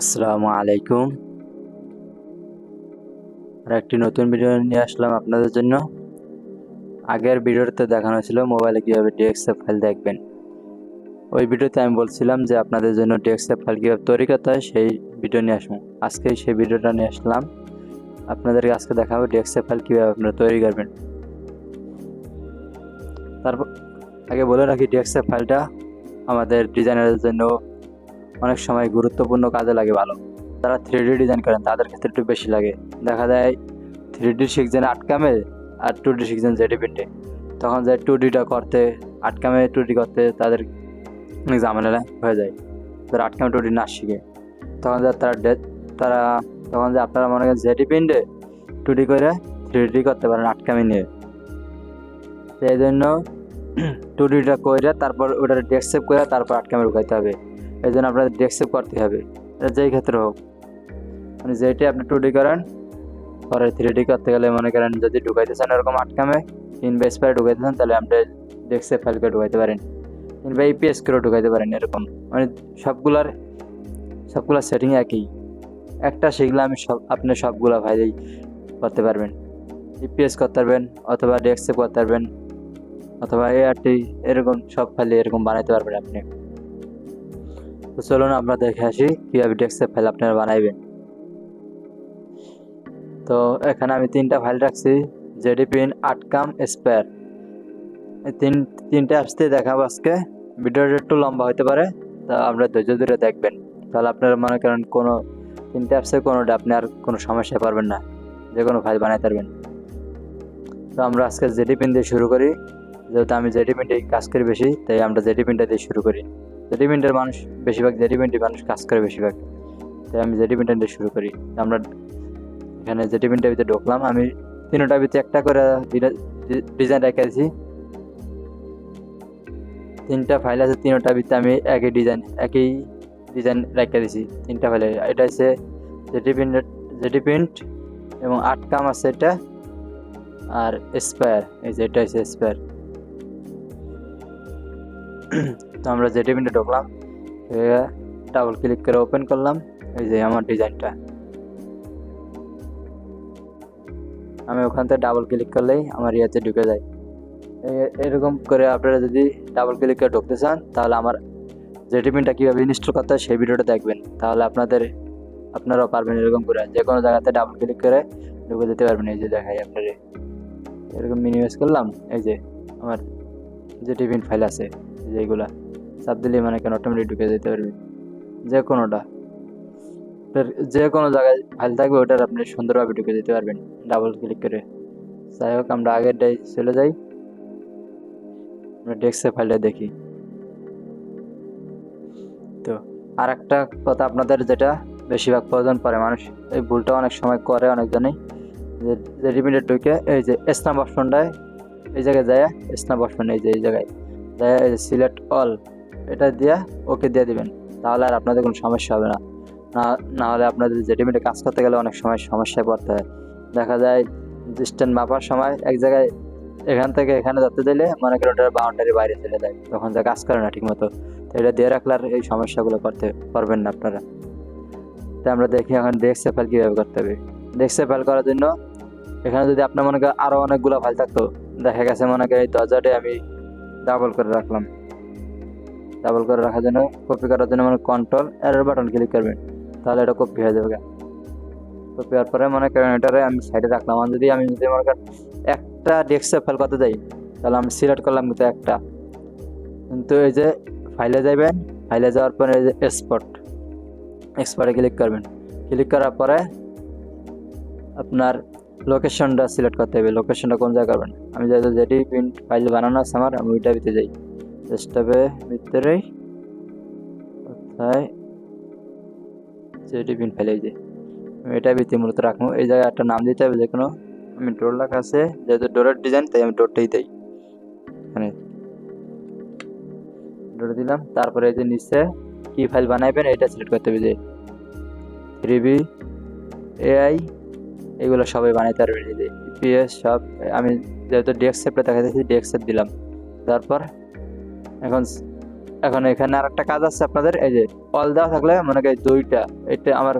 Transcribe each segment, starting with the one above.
আসসালামু আলাইকুম। আর একটি নতুন ভিডিও নিয়ে আসলাম আপনাদের জন্য। আগের ভিডিওতে দেখানো ছিল মোবাইলে কীভাবে ডিএক্সএফ ফাইল দেখবেন। ওই ভিডিওতে আমি বলছিলাম যে আপনাদের জন্য ডিএক্সএফ ফাইল কীভাবে তৈরি করতে হয়, সেই ভিডিও নিয়ে আসব। আজকে সেই ভিডিওটা নিয়ে আসলাম। আপনাদেরকে আজকে দেখাবো ডিএক্সএফ ফাইল কীভাবে আপনারা তৈরি করবেন। তারপর আগে বলে রাখি ডিএক্সএফ ফাইলটা আমাদের ডিজাইনারের জন্য অনেক সময় গুরুত্বপূর্ণ কাজে লাগে ভালো। যারা থ্রি ডিজাইন করেন, তাদের ক্ষেত্রে একটু বেশি লাগে। দেখা যায় থ্রি ডি শিখছেন আটকামে আর টু ডি শিখছেন জেডি প্রিন্টে তখন যায় টু ডিটা করতে আটকামে টু ডি করতে তাদের অনেক ঝামেলা হয়ে যায়। তারা আটকামে টু ডি না শিখে। তখন যায় তারা ডে- তারা তখন যে আপনারা মনে করেন জেডি প্রিন্টে টু ডি করে থ্রি ডি করতে পারেন আটকামে নিয়ে। সেই জন্য টু ডিটা করে তারপর ওটা ডেস্কসেপ করে তারপর আটকামে ঢুকাইতে হবে। এই জন্য আপনাদের ডেস্কসেপ করতে হবে। এটা যেই ক্ষেত্রে হোক। মানে যেটি আপনি টু ডি করেন, পরে থ্রি ডি করতে গেলে মনে করেন যদি ঢুকাইতে চান এরকম আটকামে কিংবা স্পারে ঢুকাইতে চান, তাহলে আপনি ডেস্কসেপ ফাইলকে ঢুকাইতে পারেন। কিংবা ইপিএস করে ঢুকাইতে পারেন এরকম। মানে সবগুলার, সবগুলা সেটিং একই। একটা শিখলে আমি সব, আপনি সবগুলা ফাইলেই করতে পারবেন। ইপিএস করতে পারবেন, অথবা ডেস্কসেপ করতে পারবেন, অথবা এআরটি এরকম সব ফাইলে এরকম বানাইতে পারবেন আপনি। তো চলুন আমরা দেখে আসি কীভাবে ডেস্কটপ ফাইল আপনারা বানাইবেন। তো এখানে আমি তিনটা ফাইল রাখছি জেডি পিন আটকাম স্পেয়ার তিন, তিনটে আসতে দেখাবো আজকে। ভিডিওটা একটু লম্বা হতে পারে, তা আপনারা ধৈর্য ধরে দেখবেন। তাহলে আপনারা মনে করেন কোনো, তিনটে অ্যাপসে কোনোটা আপনি আর কোনো সমস্যা পারবেন না, যে কোনো ফাইল বানাইতে পারবেন। তো আমরা আজকে জেডি পিন দিয়ে শুরু করি। যেহেতু আমি জেডি পিনটাই কাজ করি বেশি, তাই আমরা জেডি পিনটা দিয়ে শুরু করি। জেডিমেন্টের মানুষ, বেশিরভাগ জেডিমেন্টের মানুষ কাজ করে বেশিরভাগ। তাই আমি জেডিমেন্ট দিয়ে শুরু করি। আমরা এখানে জেডিমেন্টের ভিতরে ঢুকলাম। আমি তিনটার ভিতরে একটা করে ডিজাইন রেখে দিয়েছি তিনটা ফাইল আছে তিনটার ভিতরে আমি একই ডিজাইন একই ডিজাইন রেখে দিয়েছি তিনটা ফাইলে এটা হচ্ছে জেডিপ্রিন্ট জেডিপ্রিন্ট এবং আটকাম আছে এটা আর স্পায়ার এই যে এটা হচ্ছে স্পায়ার তো আমরা যে প্রিন্টে ঢুকলাম ডাবল ক্লিক করে ওপেন করলাম, এই যে আমার ডিজাইনটা। আমি ওখান থেকে ডাবল ক্লিক করলেই আমার ইয়েতে ঢুকে যায়। এরকম করে আপনারা যদি ডাবল ক্লিক করে ঢুকতে চান, তাহলে আমার জেডি প্রিন্টটা কীভাবে ইনস্টল করতে হয় সেই ভিডিওটা দেখবেন। তাহলে আপনাদের, আপনারাও পারবেন এরকম করে। যে কোনো জায়গাতে ডাবল ক্লিক করে ঢুকে যেতে পারবেন। এই যে দেখাই আপনাদের। এরকম মিনিমাইজ করলাম, এই যে আমার যে টিফিন ফাইল আছে যে এইগুলা চাপ দিলে মানে কেন অটোমেটিক ঢুকে যেতে পারবে? যে কোনোটা। যে কোনো জায়গায় ফাইল থাকবে, ওটার আপনি সুন্দরভাবে ঢুকে যেতে পারবেন ডাবল ক্লিক করে। যাই হোক, আমরা আগেরটাই চলে যাই। আমরা ডেস্কের ফাইলটা দেখি। তো আর একটা কথা আপনাদের যেটা বেশিরভাগ প্রয়োজন পড়ে, মানুষ এই ভুলটা অনেক সময় করে অনেকজনেই যে রেডিমেডে ঢুকে এই যে স্ন্যাপ অপশনটায় এই জায়গায় যায় স্ন্যাপ অপশন এই যে, এই জায়গায় যায় সিলেক্ট অল এটা দিয়ে ওকে দিয়ে দিবেন। তাহলে আর আপনাদের কোনো সমস্যা হবে না। না না হলে আপনাদের জেডিমেটে কাজ করতে গেলে অনেক সময় সমস্যায় পড়তে হয়। দেখা যায় ডিস্টেন্স মাপার সময় এক জায়গায় এখান থেকে এখানে যেতে দিলে মনে করেন ওটার বাউন্ডারি বাইরে চলে যায়। তখন যা কাজ করে না ঠিকমতো। তো এটা দিয়ে রাখলে আর এই সমস্যাগুলো করতে পারবেন না আপনারা। তাই আমরা দেখি এখন ডেস্ক ফাইল কীভাবে করতে হবে। ডেস্ক ফাইল করার জন্য এখানে যদি আপনার মনে করেন আরও অনেকগুলো ফাইল থাকতো, দেখা গেছে মনে করেন এই দরজাটাই আমি ডাবল করে রাখলাম। ডাবল করে রাখার জন্য কপি করার জন্য মানে কন্ট্রোল এরর বাটন ক্লিক করবেন তাহলে এটা কপি হয়ে যাবে কপি হওয়ার পরে মনে করেন এটারে আমি সাইডে রাখলাম। আর যদি আমি যদি মনে করেন একটা ডেস্কটপ ফাইল করতে যাই, তাহলে আমি সিলেক্ট করলাম কিন্তু একটা। কিন্তু এই যে ফাইলে যাবেন ফাইলে যাওয়ার পরে এই যে এক্সপোর্ট এক্সপোর্টে ক্লিক করবেন। ক্লিক করার পরে আপনার লোকেশনটা সিলেক্ট করতে হবে। লোকেশনটা কোন জায়গায় করবেন? আমি যেহেতু যেটি প্রিন্ট ফাইল বানানো আছে আমার, আমি ওইটা ভিতরে যাই। ডেস্কটপে ভিতরেই কোথায় যেটি প্রিন্ট ফাইল এই যে। আমি এটা ভিতরে মূলত রাখব। এই জায়গায় একটা নাম দিতে হবে যে কোনো আমি ডোর লেখা আছে। যেহেতু ডোরের ডিজাইন তাই আমি ডোরটাই দিই। এখানে ডোর দিলাম। তারপরে এই যে নিচে কি ফাইল বানাইবেন, এটা সিলেক্ট করতে হবে যে থ্রি বি এআই এগুলো সবাই বানাইতে পারবেন। এই যে সব, আমি যেহেতু ডেস্কটপটা দেখা যাচ্ছে ডেস্কটপ দিলাম। তারপর এখন এখন এখানে আর একটা কাজ আছে আপনাদের, এই যে অল দেওয়া থাকলে মনে করি দুইটা, এটা আমার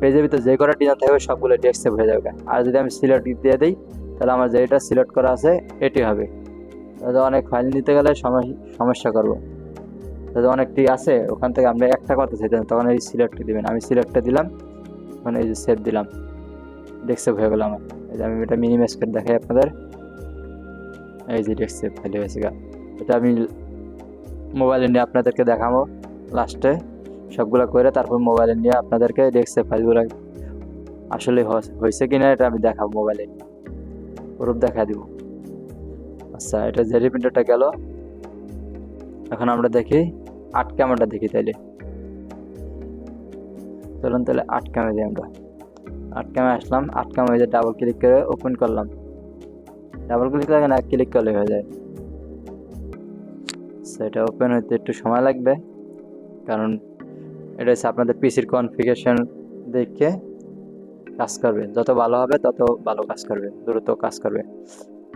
পেজের ভিতরে যে কটা ডিজাইন থাকবে সবগুলো ডেস্কসেপ হয়ে যাবে। আর যদি আমি সিলেক্ট দিয়ে দিই, তাহলে আমার যেটা সিলেক্ট করা আছে, এটি হবে। তাহলে অনেক ফাইল নিতে গেলে সমস্যা করব। তাহলে অনেকটি আছে, ওখান থেকে আমরা একটা করতে চাইতাম তখন এই সিলেক্টটা দিবেন। আমি সিলেক্টটা দিলাম ওখানে এই যে সেভ দিলাম। ডেস্কসেপ হয়ে গেল আমার। এই যে আমি এটা মিনিমাইজ করে দেখাই আপনাদের। এই যে ডেস্কসেপ ফাইল হয়েছে গা। এটা আমি মোবাইলে নিয়ে আপনাদেরকে দেখাবো লাস্টে সবগুলো করে তারপর মোবাইলে নিয়ে আপনাদেরকে ডেস্কসেপ ফাইলগুলো আসলে হয়েছে কি না এটা আমি দেখাবো মোবাইলে প্রুফ দেখা দিব। আচ্ছা এটা জেরি প্রিন্টারটা গেল। এখন আমরা দেখি আট ক্যামেরাটা দেখি তাইলে। চলুন তাহলে আট ক্যামে দিই আমরা। আট ক্যামে আসলাম, আট ক্যামে যে ডাবল ক্লিক করে ওপেন করলাম। ডাবল ক্লিক লাগে না ক্লিক করলে হয়ে যায়। সেটা ওপেন হতে একটু সময় লাগবে। কারণ এটা হচ্ছে আপনাদের পিসির কনফিগারেশন দেখে কাজ করবে। যত ভালো হবে, তত ভালো কাজ করবে, দ্রুত কাজ করবে।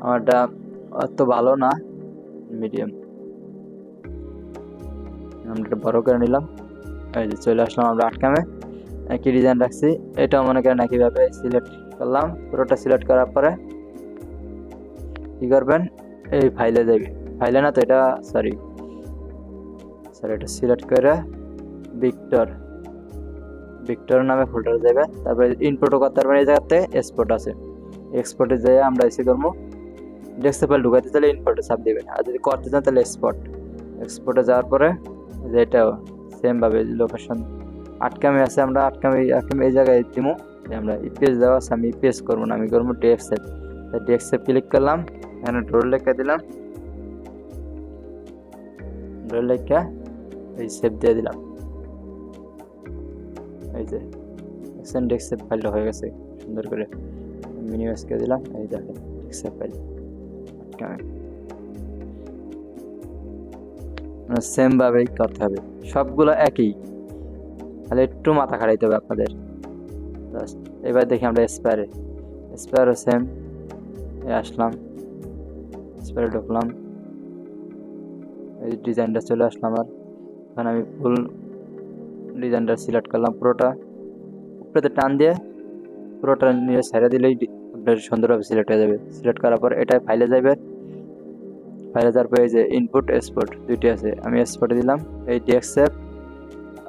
আমারটা অত ভালো না মিডিয়াম আমরা এটা বড় করে নিলাম। এই যে চলে আসলাম আমরা আটকামে একই ডিজাইন রাখছি। এটাও মনে করেন একইভাবে সিলেক্ট করলাম। পুরোটা সিলেক্ট করার পরে কী করবেন? এই ফাইলে যাবে। ফাইলে না তো এটা সরি সরি এটা সিলেক্ট করে ভিক্টর ভিক্টর নামে ফোল্ডার যাবে তারপরে ইনপুটও করতে পারবেন এই জায়গাতে এক্সপোর্ট আছে। এক্সপোর্টে যেয়ে আমরা এসে করব। ডেস্কটপে ঢুকাতে চাইলে ইনপুটে চাপ দেবেন। আর যদি করতে চান তাহলে এক্সপোর্ট এক্সপোর্টে যাওয়ার পরে যে এটাও সেমভাবে লোকেশন আটকামে আছে আমরা, আটকামে আটকামে এই জায়গায় যে আমরা ইপিএস দেওয়া আছে, আমি ইপিএস করব না, আমি করব ডিএক্সএফ ডিএক্সএফ ক্লিক করলাম, এখানে ডোর লেখা দিলাম। ডোর লেখা এই সেভ দিয়ে দিলাম। এই যে দেখছেন ডেক্সেপ ফাইলটা হয়ে গেছে। সুন্দর করে মিনিমাইজ করে দিলাম। এই দেখেন ডেক্সেপ ফাইল সেম ভাবেই করতে হবে। সবগুলো একই। তাহলে একটু মাথা খাড়াইতে হবে আপনাদের। এবার দেখি আমরা স্পেয়ারে স্পেয়ারও সেম এ আসলাম। স্পেয়ারে ঢুকলাম। এই ডিজাইনটা চলে আসলো আমার। এখন আমি ফুল ডিজাইনটা সিলেক্ট করলাম পুরোটা। উপরেতে টান দিয়ে পুরোটা নিয়ে ছেড়ে দিলেই আপনার সুন্দরভাবে সিলেক্ট হয়ে যাবে। সিলেক্ট করার পর এটা ফাইলে যাবে। ফাইলে যাওয়ার পর এই যে ইনপুট এক্সপোর্ট দুইটি আছে। আমি এক্সপোর্টে দিলাম। এই ডিএক্সএফ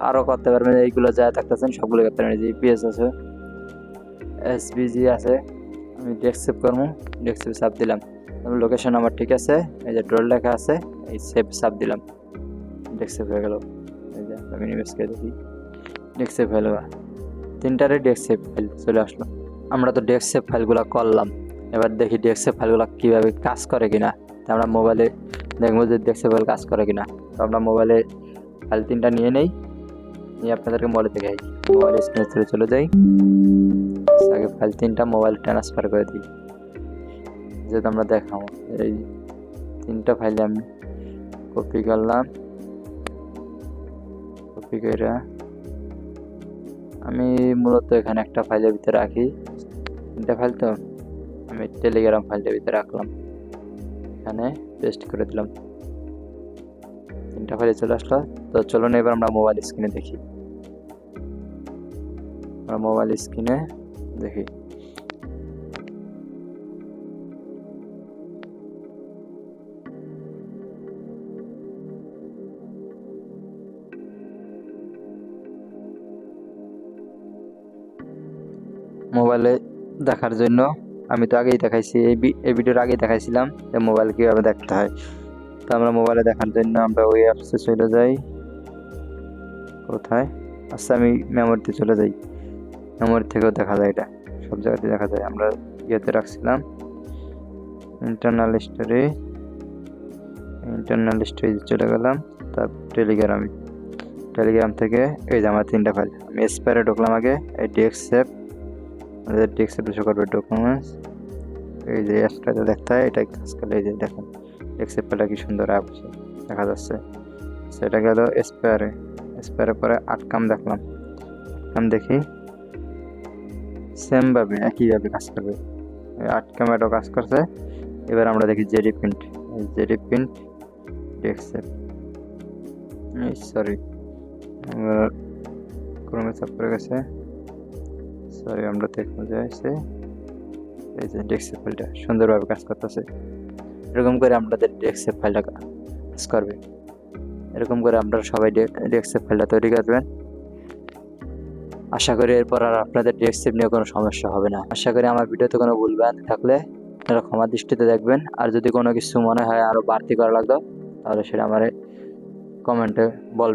আরও করতে পারবেন, এইগুলো যা থাকতেছেন সবগুলো করতে পারবেন। এই যে ইপিএস আছে এসবিজি আছে, আমি ডিএক্সএফ করব ডিএক্সএফ সাপ দিলাম। লোকেশন আমার ঠিক আছে, এই যে ড্রল লেখা আছে, এই সেভ সাপ দিলাম। ডেক্সেপ হয়ে গেল। আমি নিবেশ করে দেখি। ডেক্সেপ হয়ে গেল তিনটারে ডেক্সেপ ফাইল চলে আসলো। আমরা তো ডেক্সেপ ফাইলগুলো করলাম। এবার দেখি ডেক্সেপ ফাইলগুলো কীভাবে কাজ করে কিনা। তা আমরা মোবাইলে দেখব যে ডেক্সেপ ফাইল কাজ করে কিনা। তো আমরা মোবাইলে ফাইল তিনটা নিয়ে নেই। নিয়ে আপনাদেরকে মোবাইলে দেখে মোবাইল স্ক্রিনে চলে চলে যাই। আগে ফাইল তিনটা মোবাইল ট্রান্সফার করে দিই। যেহেতু আমরা দেখাবো। এই তিনটা ফাইলে আমি কপি করলাম। কপি করে আমি মূলত এখানে একটা ফাইলের ভিতরে রাখি। তিনটা ফাইল তো? আমি টেলিগ্রাম ফাইলের ভিতরে রাখলাম। এখানে পেস্ট করে দিলাম। তিনটা ফাইলে চলে আসলো। তো চলুন এবার আমরা মোবাইল স্ক্রিনে দেখি। আমরা মোবাইল স্ক্রিনে দেখি। মোবাইলে দেখার জন্য। আমি তো আগেই দেখাইছি, এই ভিডিওর আগেই দেখাইছিলাম যে মোবাইল কীভাবে দেখতে হয়। তো আমরা মোবাইলে দেখার জন্য আমরা ওই অ্যাপসে চলে যাই। কোথায়? আচ্ছা আমি মেমোরিতে চলে যাই। মেমোরি থেকেও দেখা যায় এটা। সব জায়গাতে দেখা যায়। আমরা ইয়েতে রাখছিলাম। ইন্টারনাল স্টোরি ইন্টারনাল স্টোরেজ চলে গেলাম। তারপর টেলিগ্রামে টেলিগ্রাম থেকে, এই যে আমার তিনটা ফাইল আমি স্পেয়ারে ঢুকলাম আগে, এই ডিএক্সএফ আমাদের ডেস্কটপে শো করবে ডকুমেন্টস এই যে অ্যাপটাতে দেখতে হয় এটাই কাজ করলে এই যে দেখেন ডেস্কটপটা কি সুন্দর অ্যাপ দেখা যাচ্ছে। সেটা গেল স্পেয়ারে স্পেয়ারের পরে আটকাম দেখলাম। আটকাম দেখি। সেমভাবে একইভাবে কাজ করবে। আটকাম এটাও কাজ করছে। এবার আমরা দেখি জেডি প্রিন্ট জেডি প্রিন্ট ডেস্কটপ সরি ক্রমে চাপ করে গেছে। সরি আমরা দেখব যে আছে এই যে ডেস্কটপ ফাইলটা সুন্দরভাবে কাজ করতেছে। এরকম করে আপনাদের ডেস্কটপ ফাইলটা কাজ করবে। এরকম করে আপনারা সবাই ডেস্কটপ ফাইলটা তৈরি করবেন। আশা করি এরপর আর আপনাদের ডেস্কটপ নিয়ে কোনো সমস্যা হবে না। আশা করি আমার ভিডিওতে কোনো ভুল ভ্রান্তি থাকলে আপনারা ক্ষমা দৃষ্টিতে দেখবেন। আর যদি কোনো কিছু মনে হয় আরও বাড়তি করা লাগতো, তাহলে সেটা আমার কমেন্টে বলবেন।